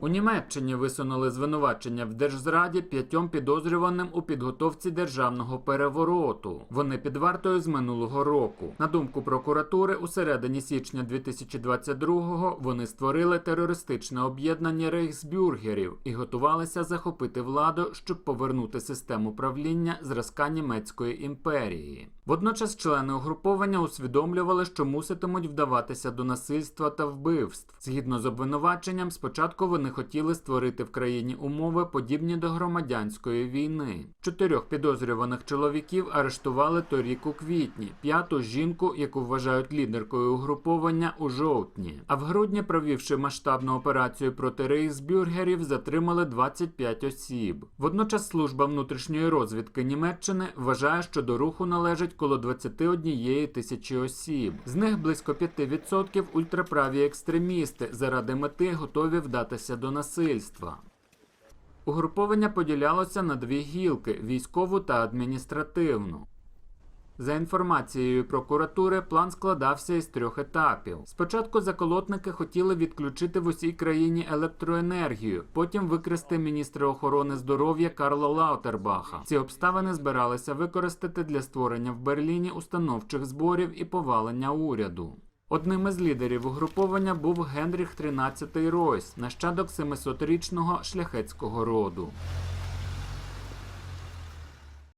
У Німеччині висунули звинувачення в держзраді п'ятьом підозрюваним у підготовці державного перевороту. Вони під вартою з минулого року. На думку прокуратури, у середині січня 2022-го вони створили терористичне об'єднання рейхсбюргерів і готувалися захопити владу, щоб повернути систему правління зразка німецької імперії. Водночас члени угруповання усвідомлювали, що муситимуть вдаватися до насильства та вбивств. Згідно з обвинуваченням, спочатку вони хотіли створити в країні умови, подібні до громадянської війни. Чотирьох підозрюваних чоловіків арештували торік у квітні, п'яту жінку, яку вважають лідеркою угруповання, у жовтні. А в грудні, провівши масштабну операцію проти рейхсбюргерів, затримали 25 осіб. Водночас служба внутрішньої розвідки Німеччини вважає, що до руху належить коло 21 тисячі осіб. З них близько 5% ультраправі екстремісти заради мети готові вдатися до насильства. Угруповання поділялося на дві гілки військову та адміністративну. За інформацією прокуратури, план складався із трьох етапів. Спочатку заколотники хотіли відключити в усій країні електроенергію, потім викрасти міністра охорони здоров'я Карла Лаутербаха. Ці обставини збиралися використати для створення в Берліні установчих зборів і повалення уряду. Одним із лідерів угруповання був Генріх XIII Ройс, нащадок 700-річного шляхетського роду.